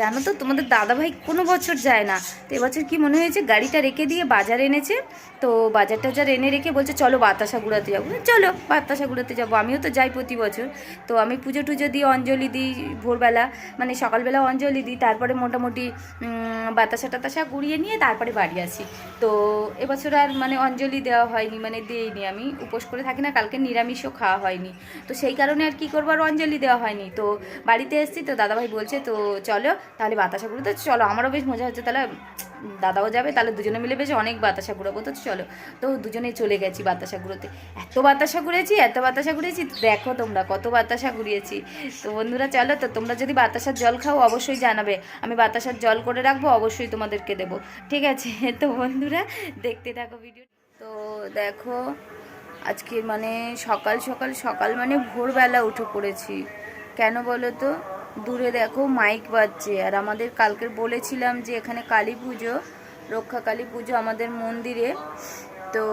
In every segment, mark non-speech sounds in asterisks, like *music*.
জানো তো, তোমাদের দাদাভাই কোনো বছর যায় না। তো এবছর কি মনে হয়েছে, গাড়িটা রেখে দিয়ে বাজার এনেছে? তো বাজার টাজার এনে রেখে বলছে, চলো বাতাসা গুড়াতে যাব। চলো বাতাসা গুড়াতে যাব, আমিও তো যাই প্রতি বছর। তো আমি পুজো টুজো দিই, অঞ্জলি দিই ভোরবেলা মানে সকালবেলা অঞ্জলি দিই, তারপরে মোটামুটি বাতাসা টাতাসা গুড়িয়ে নিয়ে তারপরে বাড়ি আসি। তো এবছর আর মানে অঞ্জলি দেওয়া হয়নি মানে দিইনি আমি, উপোস করে থাকি না, কালকে নিরামিষও খাওয়া হয়নি। তো সেই কারণে আর কি করব, আর অঞ্জলি দেওয়া হয়নি। তো বাড়িতে এসেছি, তো দাদাভাই বলছে, তো চলো তাহলে বাতাসা গুঁড়ো তো চলো, আমারও বেশ মজা হচ্ছে। তাহলে দাদাও যাবে, তাহলে দুজনে মিলে বেশ অনেক বাতাসা গুঁড়াবো তো চলো, তো দুজনেই চলে গেছি বাতাসা গুঁড়োতে এত বাতাসা ঘুরেছি, এত বাতাসা ঘুরেছি, দেখো তোমরা কত বাতাসা ঘুরিয়েছি। তো বন্ধুরা, চলো, তো তোমরা যদি বাতাসার জল খাও, অবশ্যই জানাবে। আমি বাতাসার জল করে রাখব, অবশ্যই তোমাদেরকে দেবো। ঠিক আছে? *laughs* তো বন্ধুরা, দেখতে থাকো ভিডিও তো দেখো, আজকে মানে সকাল সকাল সকাল মানে ভোরবেলা উঠে পড়েছি। কেন বলো তো? দূরে দেখো মাইক বাজছে। আর আমাদের কালকে বলেছিলাম যে এখানে কালী পুজো, রক্ষা কালী পুজো আমাদের মন্দিরে। তো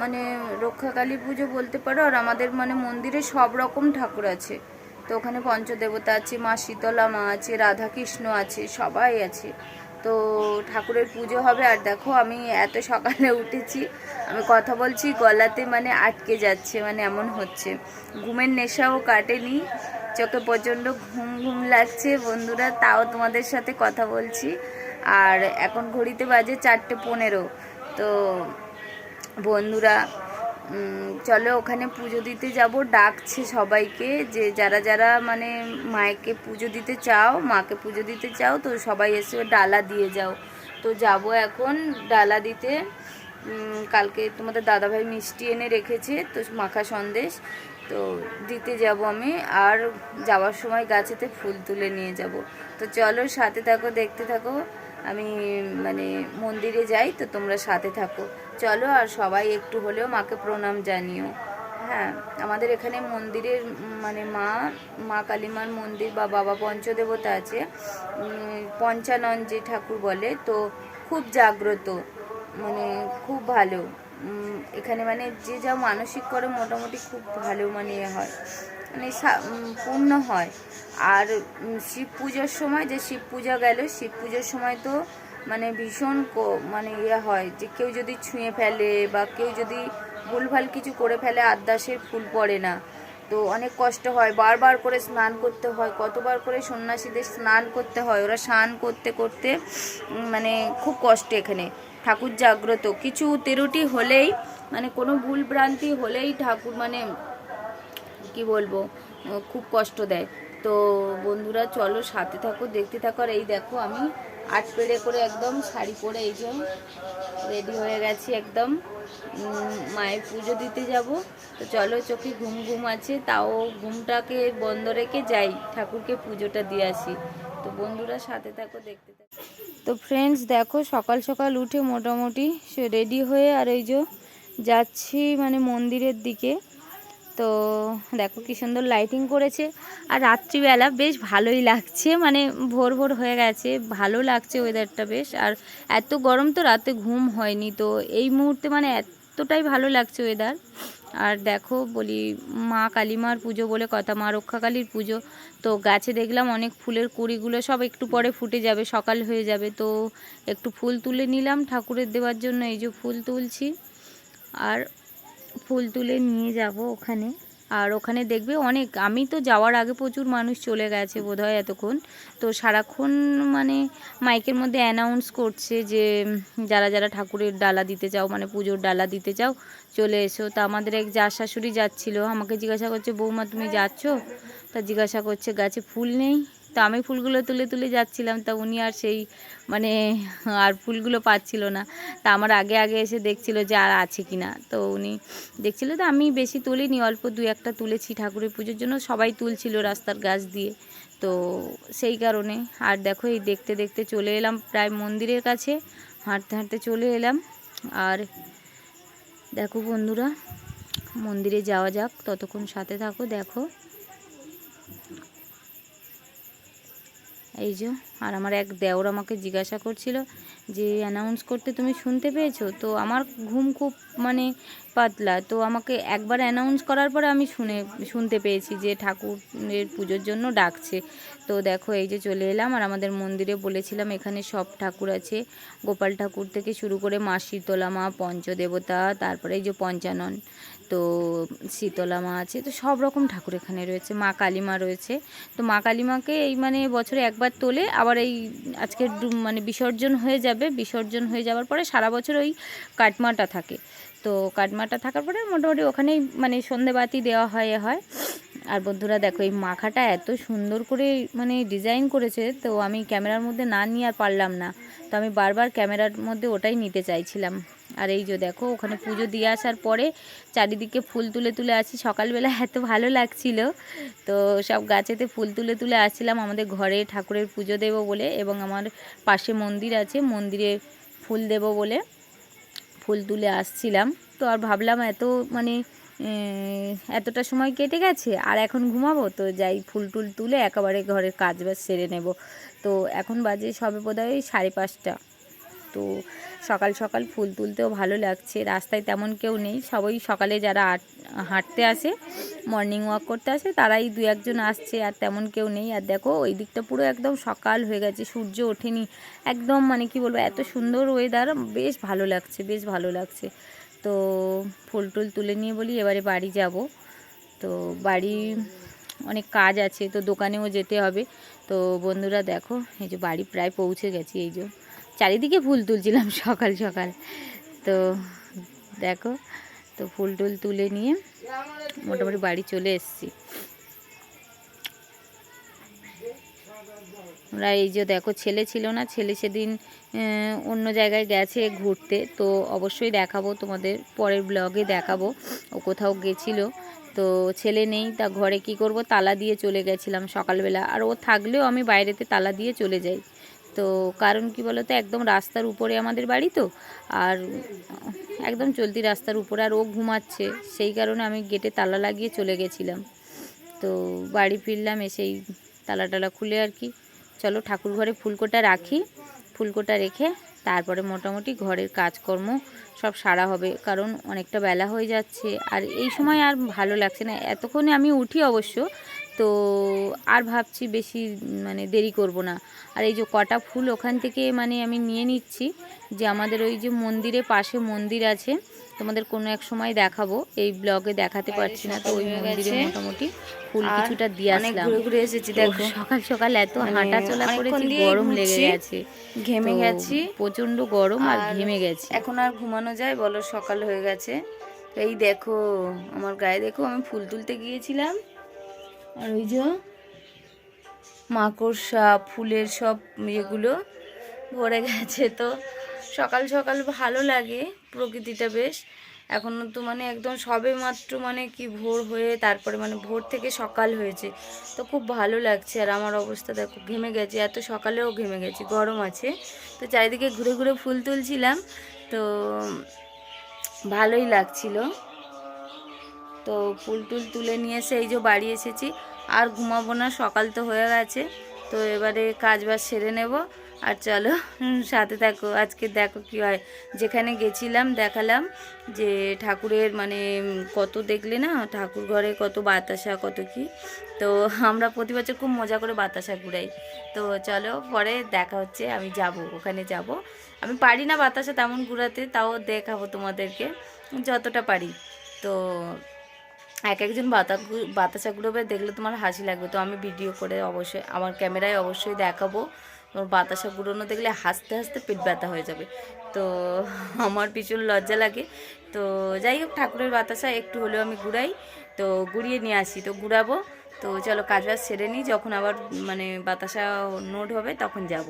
মানে রক্ষা কালী পুজো বলতে পারো, আর আমাদের মানে মন্দিরে সব রকম ঠাকুর আছে। তো ওখানে পঞ্চদেবতা আছে, মা শীতলা মা আছে, রাধাকৃষ্ণ আছে, সবাই আছে। তো ঠাকুরের পুজো হবে। আর দেখো আমি এত সকালে উঠেছি, আমি কথা বলছি, গলাতে মানে আটকে যাচ্ছে মানে এমন হচ্ছে। ঘুমের নেশাও কাটেনি। চোখে প্রচণ্ড ঘুম ঘুম লাগছে, বন্ধুরা, তাও তোমাদের সাথে কথা বলছি। আর এখন ঘড়িতে বাজে চারটে পনেরো। তো বন্ধুরা চলো ওখানে পুজো দিতে যাব। ডাকছে সবাইকে যে যারা যারা মানে মায়েকে পুজো দিতে চাও, মাকে পুজো দিতে চাও, তো সবাই এসে ডালা দিয়ে যাও। তো যাব এখন ডালা দিতে। কালকে তোমাদের দাদাভাই মিষ্টি এনে রেখেছে, তো মাখা সন্দেশ। তো দিতে যাব আমি, আর যাওয়ার সময় গাছেতে ফুল তুলে নিয়ে যাব। তো চলো সাথে থাকো, দেখতে থাকো। আমি মানে মন্দিরে যাই, তো তোমরা সাথে থাকো। চলো, আর সবাই একটু হলেও মাকে প্রণাম জানিও। হ্যাঁ আমাদের এখানে মন্দিরের মানে মা মা কালীমার মন্দির বা বাবা পঞ্চদেবতা আছে। পঞ্চানন যে ঠাকুর বলে, তো খুব জাগ্রত মানে খুব ভালো। এখানে মানে যে যা মানসিক করে মোটামুটি খুব ভালো মানে ইয়ে হয়। মানে পূর্ণ হয়। আর শিব পুজোর সময় যে শিব পূজা গেল, শিব পুজোর সময় তো মানে ভীষণ মানে ইয়ে হয় যে কেউ যদি ছুঁয়ে ফেলে বা কেউ যদি ভুলভাল কিছু করে ফেলে আদ্যাসের ফুল পড়ে না। তো অনেক কষ্ট হয়। বারবার করে স্নান করতে হয়, কতবার করে সন্ন্যাসীদের স্নান করতে হয়, ওরা স্নান করতে করতে মানে খুব কষ্ট এখানে। ঠাকুর জাগ্রত। কিছু তেরোটি হলেই মানে কোনো ভুল ভ্রান্তি হলেই ঠাকুর মানে কি বলব খুব কষ্ট দেয়। তো বন্ধুরা, চলো সাথে থাকো, দেখতে থাকো। আর এই দেখো, আমি আট পেড়ে করে একদম শাড়ি পরে এই যে রেডি হয়ে গেছি একদম। মায়ের পুজো দিতে যাব। তো চলো, চোখে ঘুম ঘুম আছে, তাও ঘুমটাকে বন্ধ রেখে যাই, ঠাকুরকে পুজোটা দিয়ে আসি। তো বন্ধুরা, সাথে থাকো, দেখতে থাকো। তো ফ্রেন্ডস দেখো সকাল সকাল উঠে মোটামুটি সে রেডি হয়ে আর ওই যে যাচ্ছি মানে মন্দিরের দিকে। তো দেখো কি সুন্দর লাইটিং করেছে। আর রাত্রিবেলা বেশ ভালোই লাগছে মানে ভোর ভোর হয়ে গেছে, ভালো লাগছে ওয়েদারটা বেশ। আর এত গরম তো রাতে ঘুম হয়নি, তো এই মুহূর্তে মানে এতটাই ভালো লাগছে ওয়েদার আর দেখো বলি, মা কালীমার পুজো বলে কথা, মা রক্ষাকালীর পুজো। তো গাছে দেখলাম অনেক ফুলের কুড়িগুলো সব একটু পরে ফুটে যাবে, সকাল হয়ে যাবে। তো একটু ফুল তুলে নিলাম ঠাকুরের দেওয়ার জন্য, এই যে ফুল তুলছি। আর ফুল তুলে নিয়ে যাব ওখানে। আর ওখানে দেখবে অনেক, আমি তো যাওয়ার আগে প্রচুর মানুষ চলে গেছে বোধ হয় এতক্ষণ। তো সারাক্ষণ মানে মাইকের মধ্যে অ্যানাউন্স করছে যে, যারা যারা ঠাকুরের ডালা দিতে চাও মানে পুজোর ডালা দিতে চাও, চলে এসো। তা আমাদের এক যা শাশুড়ি যাচ্ছিল, আমাকে জিজ্ঞাসা করছে, বৌমা, তুমি যাচ্ছ? তা জিজ্ঞাসা করছে, গাছে ফুল নেই? তো আমি ফুলগুলো তুলে তুলে যাচ্ছিলাম, তা উনি আর সেই মানে আর ফুলগুলো পাচ্ছিল না। তা আমার আগে আগে এসে দেখছিল যে আর আছে কি না তো উনি দেখছিল, তো আমি বেশি তুলিনি, অল্প দু একটা তুলেছি ঠাকুরের পুজোর জন্য, সবাই তুলছিল রাস্তার গাছ দিয়ে। তো সেই কারণে, আর দেখো এই দেখতে দেখতে চলে এলাম প্রায় মন্দিরের কাছে, হাঁটতে হাঁটতে চলে এলাম। আর দেখো বন্ধুরা, মন্দিরে যাওয়া যাক, ততক্ষণ সাথে থাকো, দেখো। এই যে, আর আমার এক দেওর আমাকে জিজ্ঞাসা করছিল যে অ্যানাউন্স করতে তুমি শুনতে পেয়েছ? তো আমার ঘুম খুব মানে পাতলা। তো আমাকে একবার অ্যানাউন্স করার পরে আমি শুনে, শুনতে পেয়েছি যে, ঠাকুরের পুজোর জন্য ডাকছে। তো দেখো, এই যে চলে এলাম আর আমাদের মন্দিরে বলেছিলাম, এখানে সব ঠাকুর আছে। গোপাল ঠাকুর থেকে শুরু করে মা শীতলা মা, পঞ্চদেবতা, তারপরে এই যে পঞ্চানন। তো শীতলা মা আছে, তো সব রকম ঠাকুর এখানে রয়েছে, মা কালীমা রয়েছে। তো মা কালীমাকে এই মানে বছরে একবার তোলে, আবার এই আজকে মানে বিসর্জন হয়ে যাবে, বিসর্জন হয়ে যাওয়ার পরে সারা বছর ওই কাটমাটা থাকে। তো কাটমাটা থাকার পরে মোটামুটি ওখানেই মানে সন্ধেবাতি দেওয়া হয় হয়। আর বন্ধুরা দেখো, এই মাখাটা এত সুন্দর করে মানে ডিজাইন করেছে, তো আমি ক্যামেরার মধ্যে না নিয়ে আর পারলাম না। তো আমি বারবার ক্যামেরার মধ্যে ওটাই নিতে চাইছিলাম। আর এই যে দেখো, ওখানে পুজো দিয়ে আসার পরে চারিদিকে ফুল তুলে তুলে আসি। সকালবেলা এত ভালো লাগছিল। তো সব গাছেতে ফুল তুলে তুলে আসছিলাম। আমাদের ঘরে ঠাকুরের পুজো দেব বলে এবং আমার পাশে মন্দির আছে, মন্দিরে ফুল দেব বলে ফুল তুলে আসছিলাম। তো আর ভাবলাম এত মানে এতটা সময় কেটে গেছে, আর এখন ঘুমাবো? তো যাই ফুল টুল তুলে একেবারে ঘরের কাজ বাজ সেরে নেব। তো এখন বাজে সবে বোধহয় সাড়ে পাঁচটা। তো সকাল সকাল ফুল তুলতেও ভালো লাগছে। রাস্তায় তেমন কেউ নেই। সবাই সকালে যারা হাঁটতে আসে মর্নিং ওয়াক করতে আসে, তারাই দু একজন আসছে আর তেমন কেউ নেই। আর দেখো, ওই দিকটা পুরো একদম সকাল হয়ে গেছে, সূর্য ওঠেনি। একদম মানে কি বলব, এত সুন্দর ওয়েদার বেশ ভালো লাগছে, বেশ ভালো লাগছে। তো ফুল টুল তুলে নিয়ে বলি, এবারে বাড়ি যাব। তো বাড়ি অনেক কাজ আছে, তো দোকানেও যেতে হবে। তো বন্ধুরা দেখো, এই যে বাড়ি প্রায় পৌঁছে গেছি, এই যে চারিদিকে ফুল তুলছিলাম *laughs* সকাল সকাল। তো দেখো, তো ফুল টুল তুলে নিয়ে মোটামুটি বাড়ি চলে এসেছি। আমরা এই যে দেখো, ছেলে ছিল না, ছেলে সেদিন অন্য জায়গায় গেছে ঘুরতে। তো অবশ্যই দেখাবো তোমাদের, পরের ব্লগে দেখাবো। ও কোথাও গেছিল। তো ছেলে নেই, তা ঘরে কি করব? তালা দিয়ে চলে গেছিলাম সকালবেলা। আর ও থাকলেও আমি বাইরেতে তালা দিয়ে চলে যাই। তো কারণ কি বলো তো একদম রাস্তার উপরে আমাদের বাড়ি তো, আর একদম চলতি রাস্তার উপরে, আর ও ঘুমাচ্ছে, সেই কারণে আমি গেটে তালা লাগিয়ে চলে গেছিলাম। তো বাড়ি ফিরলাম, এসেই তালা টালা খুলে আর কি, চলো ঠাকুর ঘরে ফুলকোটা রাখি, ফুলকোটা রেখে তারপরে মোটামুটি ঘরের কাজকর্ম সব সারা হবে, কারণ অনেকটা বেলা হয়ে যাচ্ছে, আর এই সময় আর ভালো লাগছে না। এতক্ষণে আমি উঠি অবশ্য তো আর ভাবছি বেশি মানে দেরি করব না। আর এই যে কটা ফুল ওখান থেকে মানে আমি নিয়ে নিচ্ছি যে আমাদের ওই যে মন্দিরে পাশে মন্দির আছে তোমাদের কোনো এক সময় দেখাবো। এই ব্লগে দেখাতে পারছি না তো ওই মন্দিরে মোটামুটি ফুল কিছুটা দিয়ে আসলাম। ঘুরে এসেছি দেখো। সকাল সকাল এত মানে হাঁটা চলা করেছি গরম লেগে গেছে। ঘেমে গেছি। প্রচণ্ড গরম আর ঘেমে গেছে। এখন আর ঘুমানো যায় বলো সকাল হয়ে গেছে। এই দেখো আমার গায়ে দেখো আমি ফুল তুলতে গিয়েছিলাম। আর ওই যে মাকড়সা, ফুলের সব ইয়েগুলো ভরে গেছে। তো সকাল সকাল ভালো লাগে, প্রকৃতিটা বেশ। এখনও তো মানে একদম সবে মাত্র মানে কি ভোর হয়ে তারপরে মানে ভোর থেকে সকাল হয়েছে। তো খুব ভালো লাগছে। আর আমার অবস্থা দেখো, ঘেমে গেছে। এত সকালেও ঘেমে গেছি, গরম আছে। তো চারিদিকে ঘুরে ঘুরে ফুল তুলছিলাম। তো ভালোই লাগছিল। তো ফুল টুল তুলে নিয়ে এসে এই যে বাড়ি এসেছি। আর ঘুমাবো না, সকাল তো হয়ে গেছে। তো এবারে কাজ বাজ সেরে নেব। আর চলো সাথে থাকো। আজকে দেখো কি হয়। যেখানে গেছিলাম, দেখালাম যে ঠাকুরের মানে কত দেখলে না, ঠাকুর ঘরে কত বাতাসা, কত কি। তো আমরা প্রতি বছর খুব মজা করে বাতাসা ঘুরাই। তো চলো, পরে দেখা হচ্ছে। আমি যাব, ওখানে যাব। আমি পারি না বাতাসা তেমন ঘুরাতে, তাও দেখাবো তোমাদেরকে, যতটা পারি। তো এক একজন বাতা বাতাসা গ্রুপে দেখলে তোমার হাসি লাগবে। তো আমি ভিডিও করে অবশ্যই, আমার ক্যামেরায় অবশ্যই দেখাবো। তোমার বাতাসা গুঁড়োনো দেখলে হাসতে হাসতে পেট ব্যথা হয়ে যাবে। তো *laughs* আমার ভীষণ লজ্জা লাগে। তো যাই হোক, ঠাকুরের বাতাসা একটু হলেও আমি ঘুরাই। তো ঘুরিয়ে নিয়ে আসি। তো ঘুরাবো। তো চলো কাজ বাজ সেরে নিই, যখন আবার মানে বাতাসা নোট হবে তখন যাব।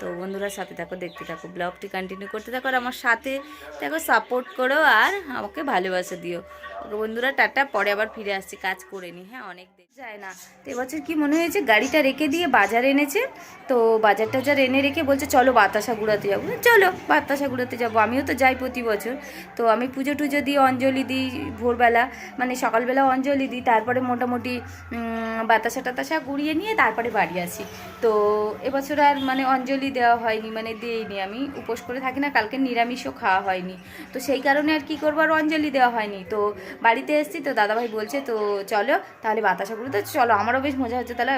তো বন্ধুরা সাথে থাকো, দেখতে থাকো, ব্লগটি কন্টিনিউ করতে থাকো আর আমার সাথে দেখো সাপোর্ট করো আর আমাকে ভালোবাসা দিও। ওকে বন্ধুরা, টাটা, পরে আবার ফিরে আসছি, কাজ করে নি হ্যাঁ অনেক দেরি। যায় না। তো এবছর কি মনে হয়েছে, গাড়িটা রেখে দিয়ে বাজার এনেছে? তো বাজার টাজার এনে রেখে বলছে, চলো বাতাসা গুঁড়াতে যাব। চলো, বাতাসা গুঁড়াতে যাব। আমিও তো যাই প্রতি বছর। তো আমি পুজো টুজো দিই, অঞ্জলি দিই ভোরবেলা। মানে সকালবেলা অঞ্জলি দিই, তারপরে মোটামুটি বাতাসা টাতাসা গুড়িয়ে নিয়ে তারপরে বাড়ি আসি। তো এবছর আর মানে অঞ্জলি দেওয়া হয়নি মানে দিইনি আমি, উপোস করে থাকি না, কালকে নিরামিষও খাওয়া হয়নি। তো সেই কারণে আর কি করব আর অঞ্জলি দেওয়া হয়নি। তো বাড়িতে এসেছি, তো দাদাভাই বলছে, তো চলো, তাহলে বাতাসা গুঁড়ো তো চলো, আমারও বেশ মজা হচ্ছে, তাহলে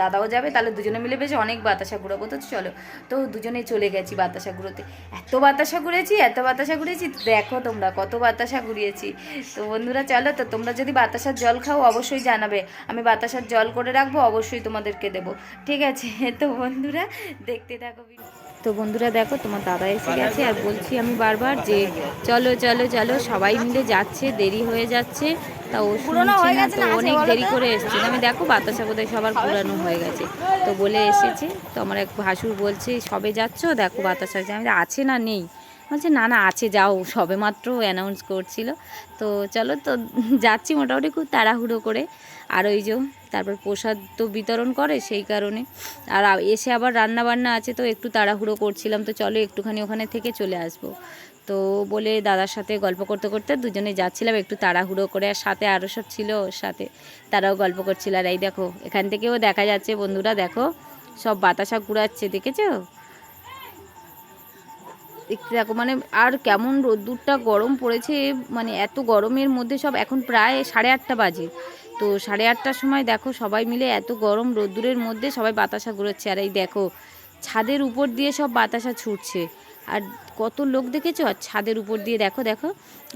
দাদাও যাবে, তাহলে দুজনে মিলে বেশ অনেক বাতাসা ঘুরাবো। তো চলো, তো দুজনে চলে গেছি বাতাসা ঘুরোতে। এত বাতাসা ঘুরেছি, এত বাতাসা ঘুরেছি, দেখো তোমরা কত বাতাসা ঘুরিয়েছি। তো বন্ধুরা, চলো, তো তোমরা যদি বাতাসার জল খাও, অবশ্যই জানাবে। আমি বাতাসার জল করে রাখব, অবশ্যই তোমাদেরকে দেবো। ঠিক আছে, তো বন্ধুরা, দেখতে থাকো। তো বন্ধুরা দেখো তোমার দাদা এসে গেছে আর বলছি আমি বারবার যে চলো চলো চলো সবাই মিলে যাচ্ছে দেরি হয়ে যাচ্ছে। তা ও শুনছে না তো অনেক দেরি করে এসছে। আমি দেখো বাতাসা বোধহয় সবার পুরানো হয়ে গেছে। তো বলে এসেছে তো আমার এক ভাসুর বলছে সবে যাচ্ছ? দেখো বাতাসা আছে আমি আছে না নেই। বলছে, না না, আছে, যাও। সবে মাত্র অ্যানাউন্স করছিল। তো চলো তো, *laughs* যাচ্ছি মোটামুটি খুব তাড়াহুড়ো করে। আর ওই যে, তারপর প্রসাদ তো বিতরণ করে সেই কারণে। আর এসে আবার রান্না বান্না আছে, তো একটু তাড়াহুড়ো করছিলাম। তো চলো একটুখানি ওখানে থেকে চলে আসব। তো বলে দাদার সাথে গল্প করতে করতে দুজনে যাচ্ছিলাম একটু তাড়াহুড়ো করে। আর সাথে আরও সব ছিল ওর সাথে। তারাও গল্প করছিল। আর এই দেখো, এখান থেকেও দেখা যাচ্ছে বন্ধুরা, দেখো। সব বাতাসা কুড়াচ্ছে, দেখেছ? দেখতে দেখো মানে আর কেমন রোদ্দুরটা গরম পড়েছে মানে এত গরমের মধ্যে সব এখন প্রায় সাড়ে আটটা বাজে। তো সাড়ে আটটার সময় দেখো সবাই মিলে এত গরম রোদ্দুরের মধ্যে সবাই বাতাসা ঘুরোচ্ছে। আর এই দেখো, ছাদের উপর দিয়ে সব বাতাসা ছুটছে। আর কত লোক দেখেছ? আর ছাদের উপর দিয়ে দেখো দেখো,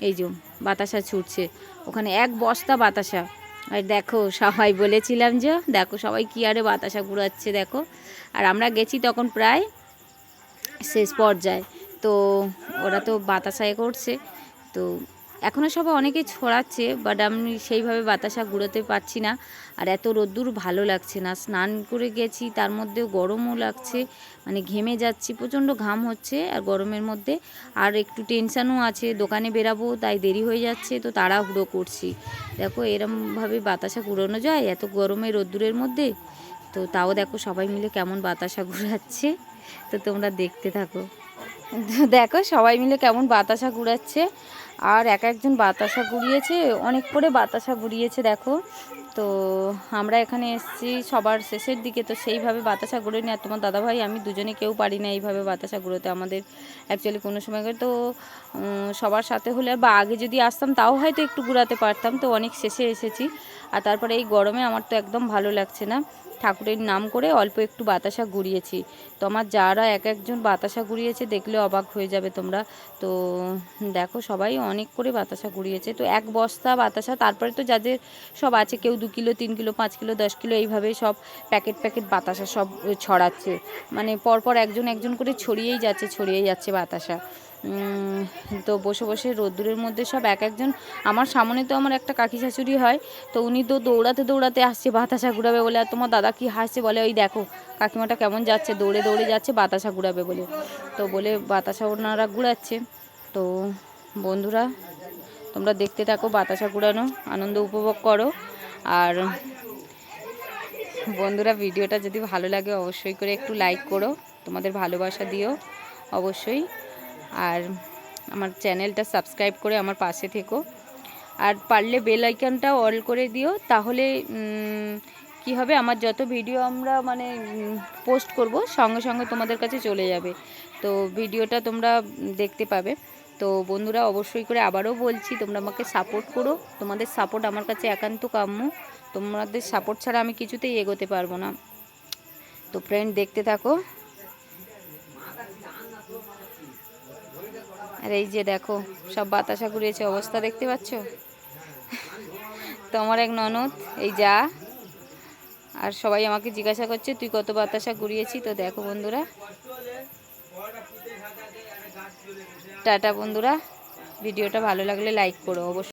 এই যে বাতাসা ছুটছে। ওখানে এক বস্তা বাতাসা। আর দেখো, সবাই বলেছিলাম যে, দেখো সবাই কি আরে বাতাসা ঘুরাচ্ছে, দেখো। আর আমরা গেছি তখন প্রায় শেষ পর্যায়ে। তো ওরা তো বাতাসা এ করছে। তো এখনও সবাই অনেকে ছড়াচ্ছে বাট আমি সেইভাবে বাতাসা ঘুরোতে পারছি না। আর এত রোদ্দুর ভালো লাগছে না। স্নান করে গেছি, তার মধ্যেও গরমও লাগছে মানে ঘেমে যাচ্ছি, প্রচণ্ড ঘাম হচ্ছে। আর গরমের মধ্যে আর একটু টেনশানও আছে, দোকানে বেরাবো, তাই দেরি হয়ে যাচ্ছে, তো তাড়াহুড়ো করছি। দেখো, এরমভাবে বাতাসা ঘুরানো যায়, এত গরমে রোদ্দুরের মধ্যে? তো তাও দেখো সবাই মিলে কেমন বাতাসা *laughs* ঘুরাচ্ছে তো তোমরা দেখতে থাকো। দেখো সবাই মিলে কেমন বাতাসা ঘুরাচ্ছে। আর এক একজন বাতাসা ঘুরিয়েছে, অনেক করে বাতাসা ঘুরিয়েছে, দেখো। তো আমরা এখানে এসেছি সবার শেষের দিকে, তো সেইভাবে বাতাসা ঘুরে নিয়ে আর তোমার দাদাভাই, আমি দুজনে কেউ পারি না এইভাবে বাতাসা ঘুরোতে। আমাদের অ্যাকচুয়ালি কোনো সময় করে তো সবার সাথে হলে বা আগে যদি আসতাম, তাও হয়তো একটু ঘুরাতে পারতাম। তো অনেক শেষে এসেছি। আর তারপরে এই গরমে আমার তো একদম ভালো লাগছে না। ঠাকুরের নাম করে অল্প একটু বাতাসা ঘুরিয়েছি তো আমার যারা এক একজন বাতাসা ঘুরিয়েছে দেখলে অবাক হয়ে যাবে তোমরা। তো দেখো, সবাই অনেক করে বাতাসা ঘুরিয়েছে তো এক বস্তা বাতাসা, তারপরে তো যাদের সব আছে, কেউ দু কিলো, তিন কিলো, পাঁচ কিলো, দশ কিলো, এইভাবে সব প্যাকেট প্যাকেট বাতাসা সব ছড়াচ্ছে। মানে পরপর একজন একজন করে ছড়িয়েই যাচ্ছে ছড়িয়েই যাচ্ছে বাতাসা। তো বসে বসে রোদ্দুরের মধ্যে সব এক একজন। আমার সামনে তো আমার একটা কাকি শাশুড়ি হয়, তো উনি তো দৌড়াতে দৌড়াতে আসছে, বাতাসা ঘুরাবে বলে। আর তোমার দাদা কি হাসছে বলে, ওই দেখো, কাকিমাটা কেমন যাচ্ছে, দৌড়ে দৌড়ে যাচ্ছে, বাতাসা ঘুরাবে বলে। তো বলে, বাতাসা ওনারা ঘুরাচ্ছে। তো বন্ধুরা, তোমরা দেখতে থাকো, বাতাসা ঘুরানো, আনন্দ উপভোগ করো। আর বন্ধুরা, ভিডিওটা যদি ভালো লাগে, অবশ্যই করে একটু লাইক করো। তোমাদের ভালোবাসা দিও, অবশ্যই। আর আমার চ্যানেলটা সাবস্ক্রাইব করে আমার পাশে থেকো। আর পারলে বেল আইকনটা অল করে দিও, তাহলে কি হবে, আমার যত ভিডিও আমরা মানে পোস্ট করব, সঙ্গে সঙ্গে তোমাদের কাছে চলে যাবে। তো ভিডিওটা তোমরা দেখতে পাবে। তো বন্ধুরা, অবশ্যই করে আবারও বলছি, তোমরা আমাকে সাপোর্ট করো। তোমাদের সাপোর্ট আমার কাছে একান্ত কাম্য। তোমাদের সাপোর্ট ছাড়া আমি কিছুতেই এগোতে পারব না। তো ফ্রেন্ড দেখতে থাকো। আর এই যে দেখো, সব বাতাসা ঘুরিয়েছে অবস্থা দেখতে পাচ্ছ? তোমার এক ননদ, এই যা। আর সবাই আমাকে জিজ্ঞাসা করছে, তুই কত বাতাসা ঘুরিয়েছি? তো দেখো বন্ধুরা। টাটা বন্ধুরা। ভিডিওটা ভালো লাগলে লাইক করো, অবশ্যই।